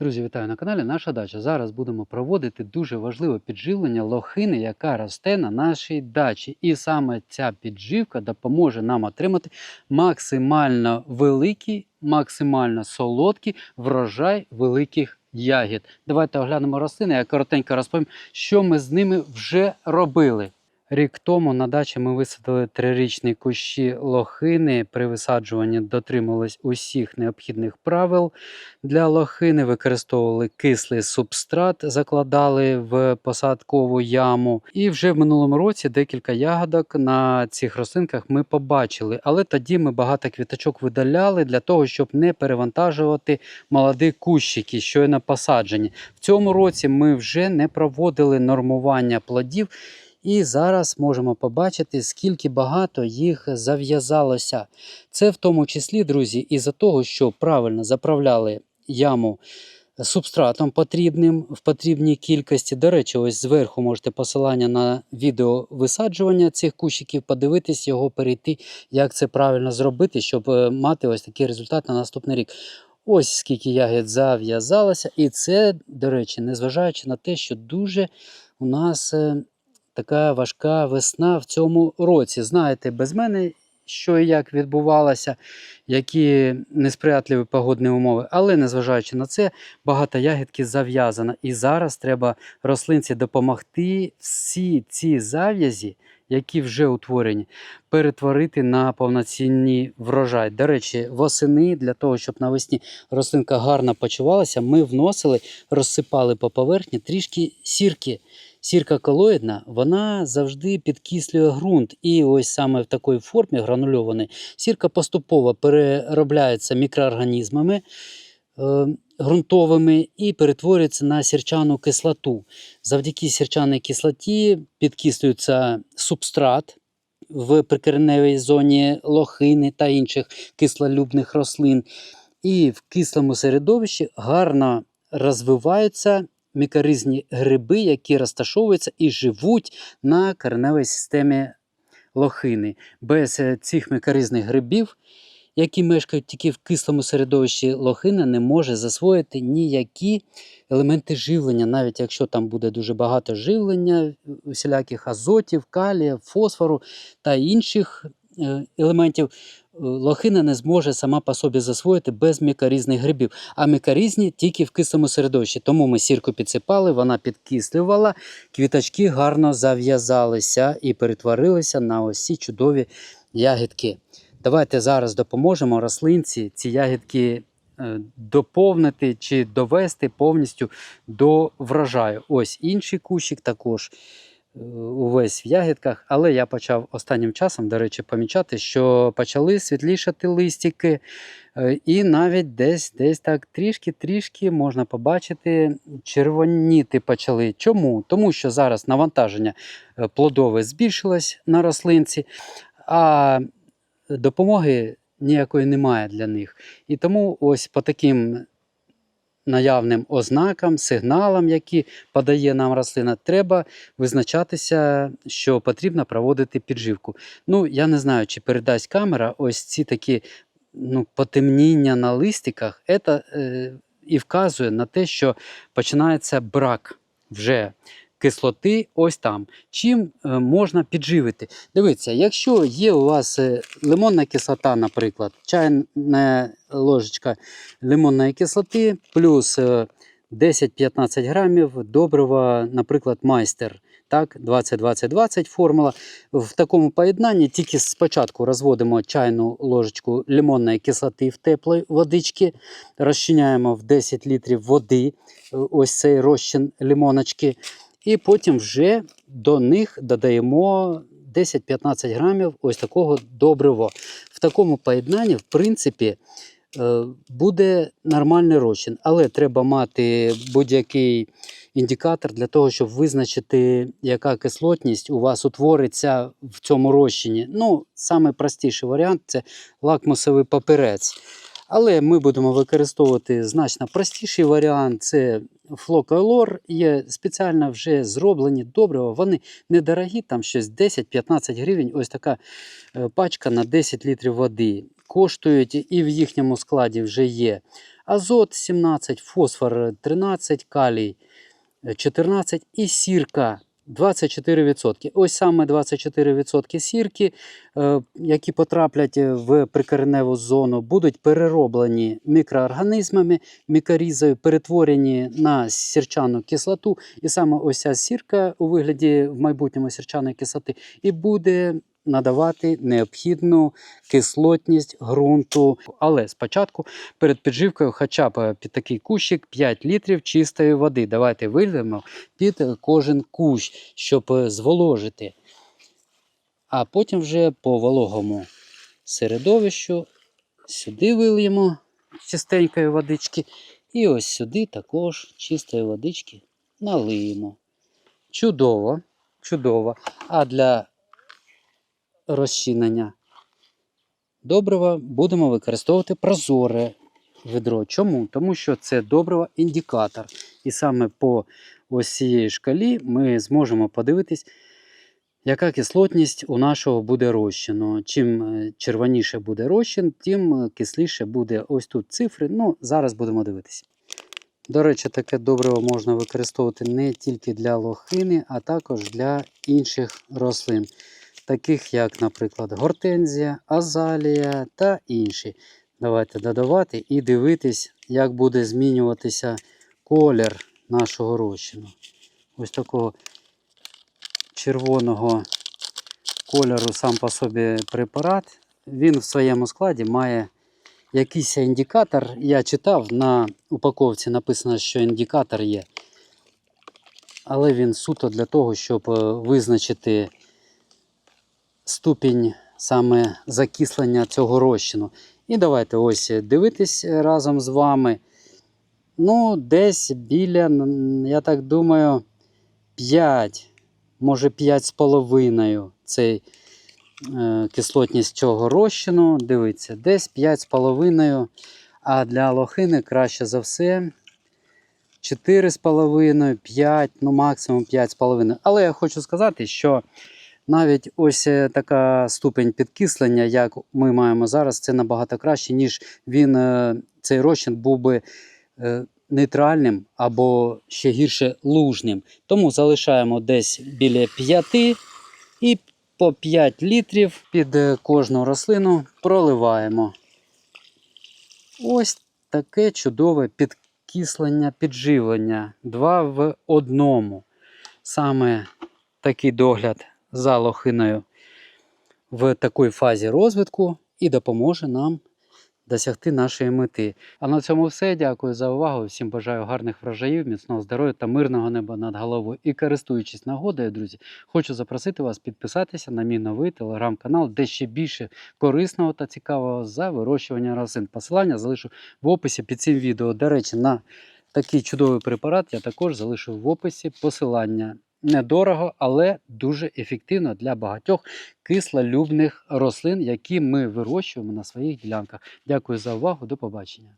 Друзі, вітаю на каналі Наша Дача. Зараз будемо проводити дуже важливе підживлення лохини, яка росте на нашій дачі. І саме ця підживка допоможе нам отримати максимально великий, максимально солодкий врожай великих ягід. Давайте оглянемо рослини. Я коротенько розповім, що ми з ними вже робили. Рік тому на дачі ми висадили трирічні кущі лохини. При висаджуванні дотримувались усіх необхідних правил для лохини, використовували кислий субстрат, закладали в посадкову яму. І вже в минулому році декілька ягодок на цих рослинках ми побачили. Але тоді ми багато квіточок видаляли для того, щоб не перевантажувати молоді кущики, щойно посаджені. В цьому році ми вже не проводили нормування плодів. І зараз можемо побачити, скільки багато їх зав'язалося. Це в тому числі, друзі, із-за того, що правильно заправляли яму субстратом потрібним в потрібній кількості. До речі, ось зверху можете посилання на відео висаджування цих кущиків, подивитись його, перейти, як це правильно зробити, щоб е, мати ось такий результат на наступний рік. Ось скільки ягід зав'язалося, і це, до речі, незважаючи на те, що дуже у нас. Така важка весна в цьому році. Знаєте, без мене, що і як відбувалося, які несприятливі погодні умови. Але незважаючи на це, багато ягідки зав'язано. І зараз треба рослинці допомогти всі ці зав'язі, які вже утворені, перетворити на повноцінний врожай. До речі, восени для того, щоб навесні рослинка гарно почувалася, ми вносили, розсипали по поверхні трішки сірки. Сірка колоїдна, вона завжди підкислює ґрунт. І ось саме в такій формі гранульованої сірка поступово переробляється мікроорганізмами е, ґрунтовими і перетворюється на сірчану кислоту. Завдяки сірчаній кислоті підкислюється субстрат в прикореневій зоні лохини та інших кислолюбних рослин. І в кислому середовищі гарно розвиваються мікоризні гриби, які розташовуються і живуть на кореневій системі лохини. Без е, цих мікоризних грибів, які мешкають тільки в кислому середовищі лохина, не може засвоїти ніякі елементи живлення, навіть якщо там буде дуже багато живлення, всіляких азотів, калія, фосфору та інших е, елементів. Лохина не зможе сама по собі засвоїти без мікорізних грибів, а мікорізні тільки в кислому середовищі. Тому ми сірку підсипали, вона підкислювала, квіточки гарно зав'язалися і перетворилися на ось ці чудові ягідки. Давайте зараз допоможемо рослинці ці ягідки е, доповнити чи довести повністю до врожаю. Ось інший кущик також увесь в ягідках, але я почав останнім часом, до речі, помічати, що почали світлішати листики, е, і навіть десь десь так трішки-трішки можна побачити, червоніти почали. Чому? Тому що зараз навантаження е, плодове збільшилось на рослинці, а допомоги ніякої немає для них. І тому ось по таким наявним ознакам, сигналам, які подає нам рослина, треба визначатися, що потрібно проводити підживку. Ну, я не знаю, чи передасть камера ось ці такі ну, потемніння на листиках, це е, і вказує на те, що починається брак вже кислоти ось там. Чим е, можна підживити? Дивіться, якщо є у вас е, лимонна кислота, наприклад, чайна ложечка лимонної кислоти, плюс е, 10-15 грамів добрива, наприклад, майстер. Так, 20-20-20 формула. В такому поєднанні тільки спочатку розводимо чайну ложечку лимонної кислоти в теплої водички, розчиняємо в 10 літрів води, е, ось цей розчин лимоночки, і потім вже до них додаємо 10-15 грамів ось такого добрива. В такому поєднанні, в принципі, е, буде нормальний розчин, але треба мати будь-який індикатор для того, щоб визначити, яка кислотність у вас утвориться в цьому розчині. Ну, саме простіший варіант це лакмусовий папірець. Але ми будемо використовувати значно простіший варіант це флоколор. Є спеціально вже зроблені добрива. Вони недорогі, там щось 10-15 гривень. Ось така е, пачка на 10 літрів води. Коштують і в їхньому складі вже є азот 17, фосфор 13, калій е, 14 і сірка 24%. Ось саме 24% сірки, е, які потраплять в прикореневу зону, будуть перероблені мікроорганізмами, мікорізою, перетворені на сірчану кислоту. І саме ось ця сірка у вигляді в майбутньому сірчаної кислоти і буде надавати необхідну кислотність ґрунту. Але спочатку перед підживкою, хоча б під такий кущик 5 літрів чистої води. Давайте вильємо під кожен кущ, щоб е, зволожити. А потім вже по вологому середовищу сюди вильємо чистенької водички. І ось сюди також чистої водички налиємо. Чудово, чудово. А для розчинення добрива будемо використовувати прозоре ведро. Чому? Тому що це добриво індикатор. І саме по ось цієї шкалі ми зможемо подивитись, яка кислотність у нашого буде розчину. Чим е, червоніше буде розчин, тим е, кисліше буде ось тут цифри. Ну, зараз будемо дивитися. До речі, таке добриво можна використовувати не тільки для лохини, а також для інших рослин, таких як, наприклад, гортензія, азалія та інші. Давайте додавати і дивитись, як буде змінюватися колір нашого розчину. Ось такого червоного кольору сам по собі препарат. Він в своєму складі має якийсь індикатор. Я читав, на упаковці написано, що індикатор є. Але він суто для того, щоб е, визначити ступінь саме закислення цього розчину. І давайте ось дивитись разом з вами. Ну, десь біля, я так думаю, 5, може 5,5 цей е, кислотність цього розчину. Дивіться, десь 5,5. А для лохини краще за все 4,5, 5, ну максимум 5,5. Але я хочу сказати, що навіть ось е, така ступень підкислення, як ми маємо зараз, це набагато краще, ніж він, е, цей розчин був би е, нейтральним або ще гірше лужним. Тому залишаємо десь біля 5 і по 5 літрів під кожну рослину проливаємо. Ось таке чудове підкислення, підживлення. Два в одному. Саме такий догляд за лохиною в такій фазі розвитку і допоможе нам досягти нашої мети. А на цьому все. Дякую за увагу. Всім бажаю гарних врожаїв, міцного здоров'я та мирного неба над головою. І користуючись нагодою, друзі, хочу запросити вас підписатися на мій новий телеграм-канал, де ще більше корисного та цікавого за вирощування рослин. Посилання залишу в описі під цим відео. До речі, на такий чудовий препарат я також залишу в описі посилання. Недорого, але дуже ефективно для багатьох кислолюбних рослин, які ми вирощуємо на своїх ділянках. Дякую за увагу. До побачення.